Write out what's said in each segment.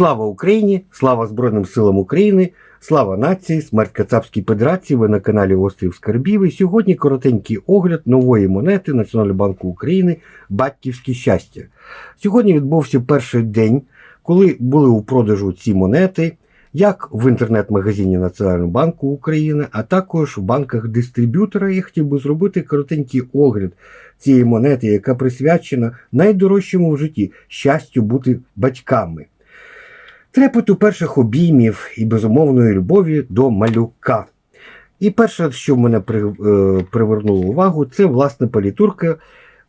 Слава Україні! Слава Збройним силам України! Слава нації! Смерть Кацапській Федерації! Ви на каналі Острів Скарбів. І сьогодні коротенький огляд нової монети Національного банку України Батьківське щастя. Сьогодні відбувся перший день, коли були у продажу ці монети, як в інтернет-магазині Національного банку України, а також в банках дистриб'ютора. Я хотів би зробити коротенький огляд цієї монети, яка присвячена найдорожчому в житті щастю бути батьками. Трепету перших обіймів і безумовної любові до малюка. І перше, що мене е, привернуло увагу, це власне палітурка,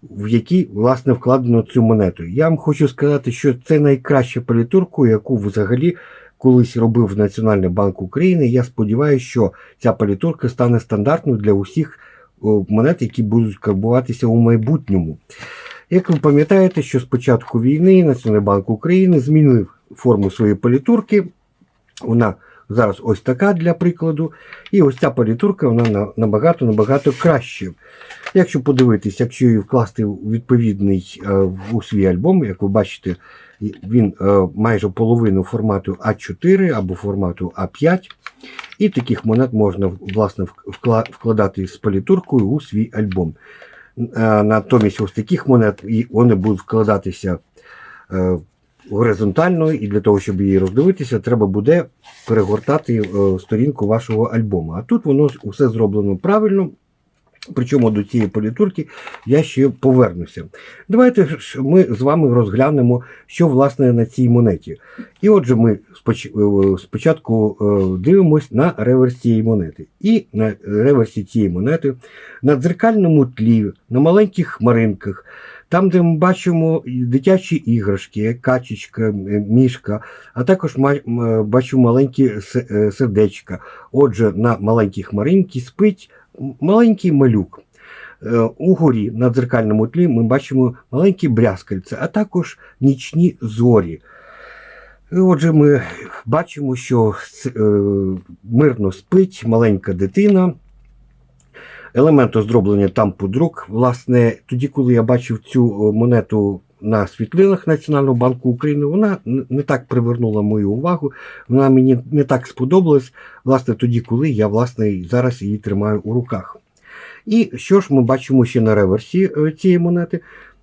в якій власне вкладено цю монету. Я вам хочу сказати, що це найкраща палітурка, яку взагалі колись робив Національний банк України. Я сподіваюся, що ця палітурка стане стандартною для усіх монет, які будуть карбуватися у майбутньому. Як ви пам'ятаєте, що з початку війни Національний банк України змінив форму своєї політурки. Вона зараз ось така для прикладу. І ось ця політурка вона набагато-набагато краще. Якщо подивитись, якщо її вкласти відповідний е, у свій альбом, як ви бачите, він е, майже половину формату А4 або формату А5. І таких монет можна власне вкладати з політуркою у свій альбом. Е, натомість ось таких монет вони будуть вкладатися горизонтально, і для того, щоб її роздивитися, треба буде перегортати е, сторінку вашого альбому. А тут воно все зроблено правильно. Причому до цієї політурки я ще повернуся. Давайте ж ми з вами розглянемо, що власне на цій монеті. І отже, ми е, спочатку е, дивимось на реверс цієї монети. І на реверсі цієї монети на дзеркальному тлі, на маленьких хмаринках там, де ми бачимо дитячі іграшки, качечка, мішка, а також бачимо маленькі е, сердечка. Отже, на маленькій хмаринці спить маленький малюк. Е, угорі на дзеркальному тлі ми бачимо маленькі брязкальця, а також нічні зорі. Отже, ми бачимо, що е, мирно спить маленька дитина. Елемент оздроблення там подрук. Власне, тоді, коли я бачив цю монету на світлинах Національного банку України, вона не так привернула мою увагу, вона мені не так сподобалась, власне, тоді, коли я власне, зараз її тримаю у руках. І що ж ми бачимо ще на реверсі е, цієї монети?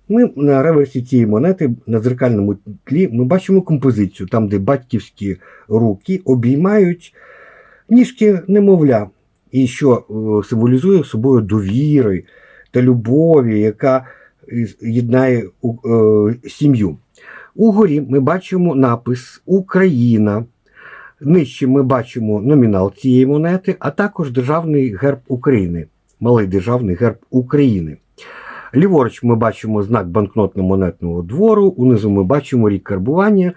Ми на реверсі цієї монети на дзеркальному тлі ми бачимо композицію, там, де батьківські руки обіймають ніжки немовля і що е, символізує собою довіри та любові, яка єднає е, сім'ю. Угорі ми бачимо напис Україна. Нижче ми бачимо номінал цієї монети, а також державний герб України, малий державний герб України. Ліворуч ми бачимо знак банкнотно-монетного двору, унизу ми бачимо рік карбування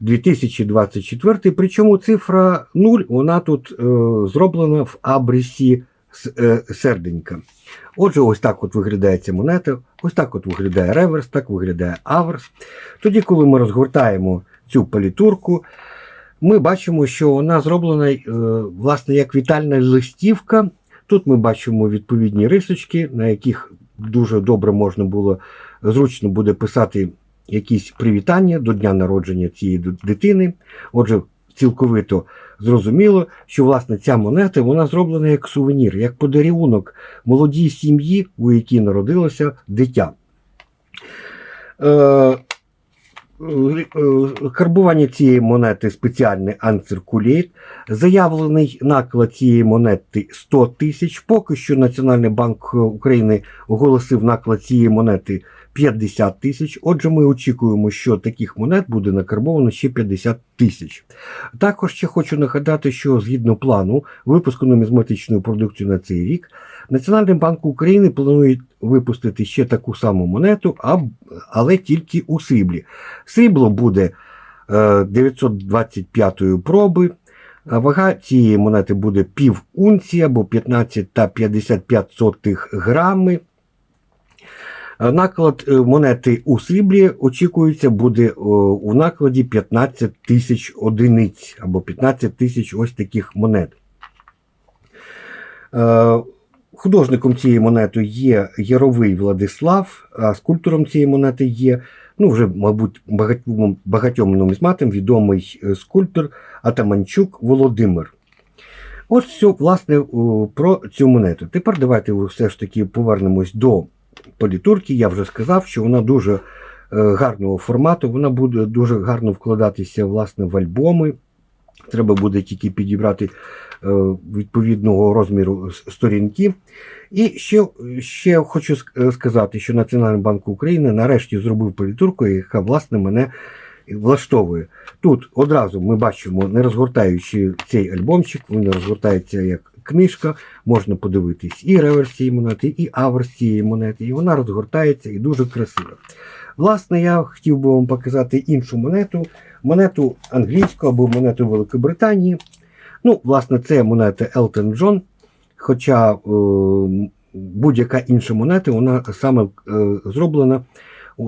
2024, причому цифра 0 вона тут е, зроблена в абресі е, серденька. Отже, ось так от виглядає ця монета, ось так от виглядає реверс, так виглядає аверс. Тоді, коли ми розгортаємо цю палітурку, ми бачимо, що вона зроблена е, власне, як вітальна листівка. Тут ми бачимо відповідні рисочки, на яких дуже добре можна було зручно буде писати якісь привітання до дня народження цієї дитини. Отже, цілковито зрозуміло, що власне ця монета вона зроблена як сувенір, як подарунок молодій сім'ї, у якій народилося дитя. Е, е, Карбування цієї монети спеціальний анциркулейт. Заявлений наклад цієї монети 100 тисяч. Поки що Національний банк України оголосив наклад цієї монети 50 тисяч. Отже, ми очікуємо, що таких монет буде накарбовано ще 50 тисяч. Також ще хочу нагадати, що згідно плану випуску нумізматичної продукції на цей рік, Національний банк України планує випустити ще таку саму монету, але тільки у сріблі. Срібло буде 925 е, проби. Вага цієї монети буде пів унції або 15 та 55 грами. Наклад е, монети у сріблі очікується буде у накладі 15 тисяч одиниць або 15 тисяч ось таких монет. Е, художником цієї монети є Яровий Владислав, а скульптором цієї монети є ну вже, мабуть, багатьом, багатьом відомий е, скульптор Атаманчук Володимир. Ось все, власне, про цю монету. Тепер давайте все ж таки повернемось до політурки. Я вже сказав, що вона дуже е, гарного формату, вона буде дуже гарно вкладатися власне, в альбоми. Треба буде тільки підібрати е, відповідного розміру сторінки. І ще, ще хочу е, сказати, що Національний банк України нарешті зробив політурку, яка власне мене влаштовує. Тут одразу ми бачимо, не розгортаючи цей альбомчик, він розгортається як книжка, можна подивитись і реверс цієї монети, і аверс цієї монети, і вона розгортається і дуже красиво. Власне, я хотів би вам показати іншу монету, монету англійську або монету Великобританії. Ну, власне, це монета Елтон Джон. Хоча е, будь-яка інша монета, вона саме е, зроблена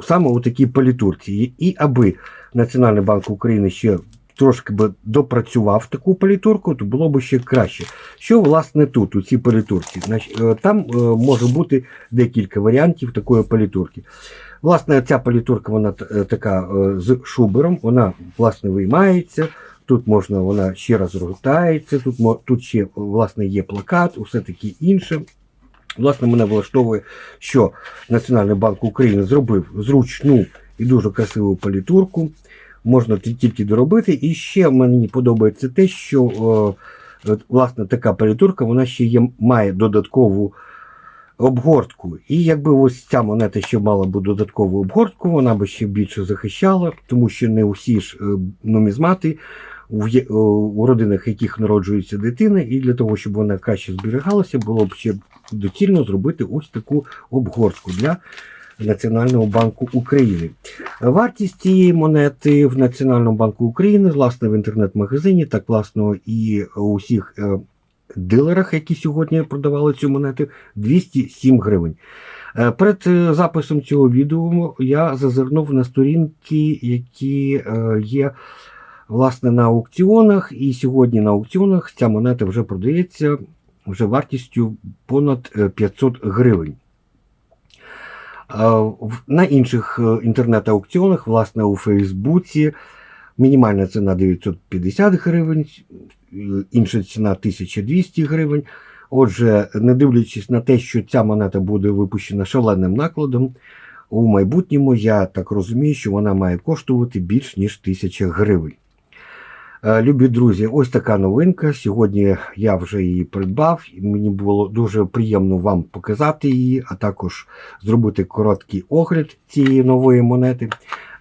саме у такій політурці. І аби Національний банк України ще трошки би допрацював таку політурку, то було б ще краще. Що власне тут, у цій політурці? Значить, е, там е, може бути декілька варіантів такої політурки. Власне, ця політурка вона е, така з шубером, вона власне виймається. Тут можна, вона ще розгортається, тут, тут ще власне є плакат, усе таке інше. Власне, мене влаштовує, що Національний банк України зробив зручну і дуже красиву політурку. Можна тільки доробити. І ще мені подобається те, що е, власне така політурка вона ще є, має додаткову обгортку. І якби ось ця монета ще мала б додаткову обгортку, вона би ще більше захищала, тому що не усі ж е, нумізмати е, у родинах, яких народжується дитина, і для того, щоб вона краще зберігалася, було б ще доцільно зробити ось таку обгортку для Національного банку України. Вартість цієї монети в Національному банку України, власне, в інтернет-магазині, так власно і у всіх е, дилерах, які сьогодні продавали цю монету, 207 гривень. Е, Перед е, записом цього відео я зазирнув на сторінки, які є власне на аукціонах, і сьогодні на аукціонах ця монета вже продається вже вартістю понад е, 500 гривень. На інших е, інтернет-аукціонах, власне, у Фейсбуці, мінімальна ціна 950 гривень, інша ціна 1200 гривень. Отже, не дивлячись на те, що ця монета буде випущена шаленим накладом, у майбутньому я так розумію, що вона має коштувати більш ніж 1000 гривень. Е, Любі друзі, ось така новинка. Сьогодні я вже її придбав. і Мені було дуже приємно вам показати її, а також зробити короткий огляд цієї нової монети.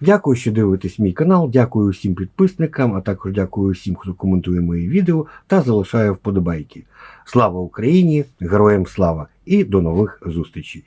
Дякую, що дивитесь мій канал. Дякую всім підписникам, а також дякую всім, хто коментує мої відео та залишає вподобайки. Слава Україні! Героям слава! І до нових зустрічей!